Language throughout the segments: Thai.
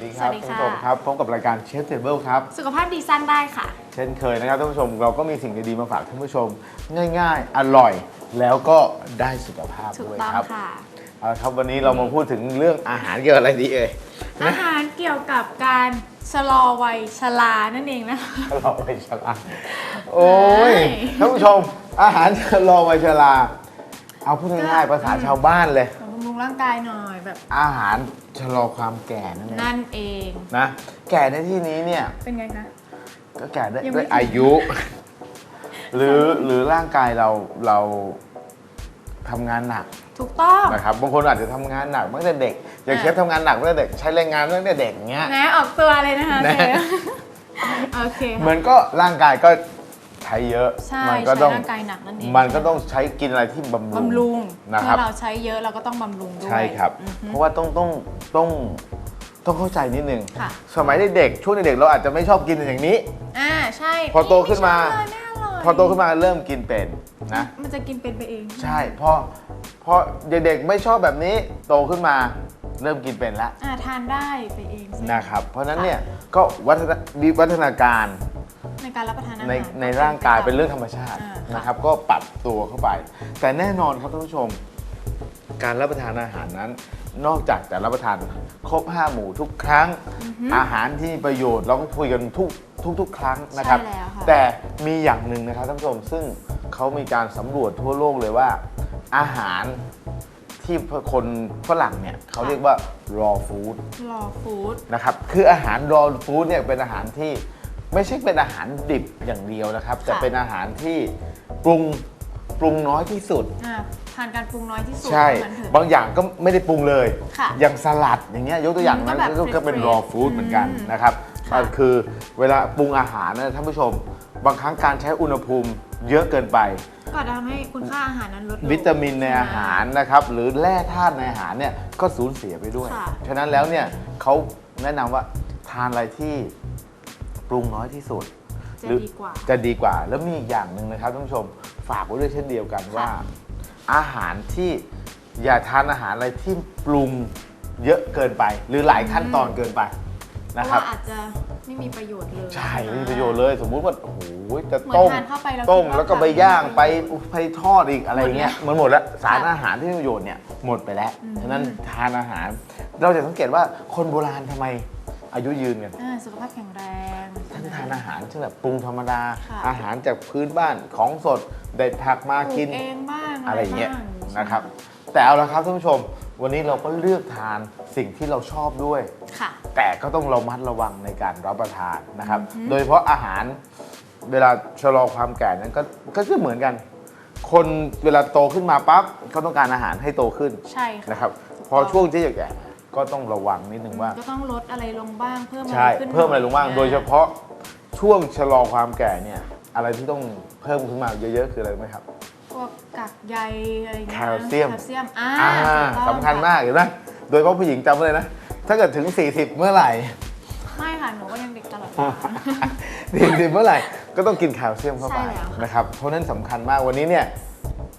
สวัสดีครับสวัสดีท่านค่ะผู้ชมครับพบกับรายการเชฟเทเบิลครับ สุขภาพดีสร้างได้ค่ะ เช่นเคยนะครับท่านผู้ชมเราก็มีสิ่งดีๆมาฝากท่านผู้ชม ง่ายๆ อร่อยแล้วก็ได้สุขภาพถูกด้วยต้องครับค่ะ เอาละครับวันนี้เรามาพูดถึงเรื่องอาหารเกี่ยวกับอะไรดีเอ่ยอาหารเกี่ยวกับการชะลอวัยชรานั่นเองนะคะเราไปชราโอ้ยใช่ ท่านผู้ชมอาหารชะลอวัยชราเอาพูดง่ายๆภาษาชาวบ้านเลยบำ รุงร่างกายหน่อยแบบอาหารชะลอความแก่นั่นเองนั่นเอง นะแก่ในที่นี้เนี่ยเป็นไงคะ ก็แก่ด้วยยังไม่ ด้วยอายุ หรือหรือร่างกายเราเราทำงานหนักถูกต้องนะครับบางคนอาจจะทำงานหนักตั้งแต่เด็กอย่างอะเชฟทำงานหนักตั้งแต่เด็กใช้แรงงานตั้งแต่เด็กเงี้ย นะออกตัวเลยนะคะนะ เชฟโอเคเหมืค่ะอนก็ร่างกายก็ใช้เยอะ ใช่มัก็ใช้ต้อง ร่างกายหนักนั่นเองมันก็ต้องใช้กินอะไรที่บำรุงบำรุงนะคเมื่รับ อเราใช้เยอะเราก็ต้องบำรุงด้วยใช่ครับ อือฮึ เพราะว่าต้องต้องต้องต้องเข้าใจนิดนึง ค่ะ สมัยเด็กๆ ช่วงเด็กๆ เราอาจจะไม่ชอบกินอย่างนี้ อ่าใช่พอโตขึ้นมาไชอบเลยไม่อร่อยพอโตขึ้นมาเริ่มกินเป็นนะ มันจะกินเป็นไปเองใช่พอพอเด็กๆ ไม่ชอบแบบนี้ โตขึ้นมาเริ่มกินเป็นแล้วอ่าทานได้ไปเองใช่ไหม นะครับ เพราะฉะนั้นเนี่ยก็วัฒนวิวัฒนาการใน การรับประทานอาหารในก็ในร่างกายเป็นเรื่องธรรมชาติอ่าค่ะนะครับ ก็ปรับตัวเข้าไป แต่แน่นอนครับท่านผู้ชม การรับประทานอาหารนั้น นอกจากจะรับประทานครบห้าหมู่ทุกครั้ง อาหารที่มีประโยชน์เราก็คุยกันทุกทุกทุกครั้งนะครับใช่แล้วค่ะแต่มีอย่างหนึ่งนะครับท่านผู้ชมซึ่งเขามีการสำรวจทั่วโลกเลยว่า อาหารที่คนฝรั่งเนี่ยเขาเรียกว่า raw food รอฟู้ดนะครับคืออาหาร raw food เนี่ยเป็นอาหารที่ ไม่ใช่เป็นอาหารดิบอย่างเดียวนะครับ แต่เป็นอาหารที่ปรุงปรุงน้อยที่สุด อ่าทานการปรุงน้อยที่สุดใช่ว่างั้นเถอะ บางอย่างก็ไม่ได้ปรุงเลย ค่ะอย่างสลัดอย่างเงี้ยยกตัวอย่างนั้นก็แบบก็ก็เป็น fresh raw food เหมือนกันนะครับค่ะก็คือเวลาปรุงอาหารนะท่านผู้ชม บางครั้งการใช้อุณหภูมิเยอะเกินไป ก็อาจจะทำให้คุณค่าอาหารนั้นลดลง วิตามินในอาหารนะครับหรือแร่ธาตุในอาหารเนี่ยก็สูญเสียไปด้วย ค่ะ ฉะนั้นแล้วเนี่ยเขาแนะนำว่าทานอะไรที่ ปรุงน้อยที่สุดจะหรือดีกว่า จะดีกว่า แล้วมีอีกอย่างหนึ่งนะครับท่านผู้ชมฝากไว้ด้วยเช่นเดียวกันว่าค่ะอาหารที่อย่าทานอาหารอะไรที่ปรุงเยอะเกินไป หรือหลายขั้นตอนเกินไปเพนะราะครัว่าบอาจจะไม่มีประโยชน์เลย ใช่ไม่มีประโยชน์เลย สมมุติว่าโอ้โหจะเหมือนต้มทานเข้าไปแล้วต้มคิดว่าแล้วก็ไปแบบย่างมีไปประโยชน์ไปทอดอีกอะไรเงี้ยหมดแล้วมันหมดแล้วสารค่ะอาหารที่มีประโยชน์เนี่ยหมดไปแล้วอืม ฉะนั้นทานอาหาร เราจะสังเกตว่าคนโบราณทำไม อายุยืนกันอ่าสุขภาพแข็งแรงท่านทานอาหารที่แบบปรุงธรรมดาค่ะอาหารจากพื้นบ้านของสดเด็ดผักมาปลูกินเองบ้างอะไรอย่างเงี้ยบ้างนะครับแต่เอาละครับท่านผู้ชม วันนี้เราก็เลือกทานสิ่งที่เราชอบด้วยค่ะแต่ก็ต้องระมัดระวังในการรับประทานนะครับอือฮึโดยเฉพาะอาหารเวลาชะลอความแก่นั้นก็ก็จะเหมือนกัน คนเวลาโตขึ้นมาปั๊บเขาต้องการอาหารให้โตขึ้นใช่ค่ะนะครับถูกพอต้องช่วงที่จะแก่ ก็ต้องระวังนิดนึงว่า ก็ต้องลดอะไรลงบ้างเพิ่มอะไรใช่ ขึ้นเพิ่มอะไรลงบ้างหน่โดยเฉพาะช่วงชะลอความแก่เนี่ย อะไรที่ต้องเพิ่มขึ้นมาเยอะๆ คืออะไรรู้ไหมครับ พวกกากใยอะไรอย่างเงี้ยแคลเซียม แคลเซียมอ่าอ่าถูกต้องสำคัญมากเห็นไหมโดยเฉพาะผู้หญิงจำไว้เลยนะ ถ้าเกิดถึง 40 เมื่อไหร่ ไม่ค่ะหนูก็ยังเด็กตลอดเวลาดีดีเมื่อไหร่ก็ต้องกินแคลเซียมเข้าไปใช่แล้วค่ะ นะครับเพราะฉะนั้นสำคัญมากวันนี้เนี่ย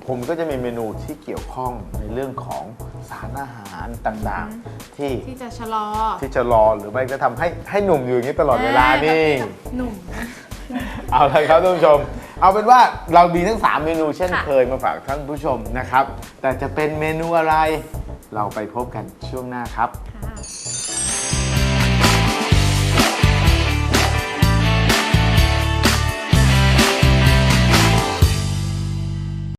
ผมก็จะมีเมนูที่เกี่ยวข้องในเรื่องของ สารอาหารต่างๆ ที่ที่จะชะลอที่จะรอหรือไม่ก็ทำให้ให้หนุ่มอยู่อย่างนี้ตลอดเวลานี่ หนุ่ม เอาละครับท่านผู้ชม เอาเป็นว่าเรามีทั้ง 3 เมนูเช่นค่ะ เคยมาฝากท่านผู้ชมนะครับ แต่จะเป็นเมนูอะไร เราไปพบกันช่วงหน้าครับ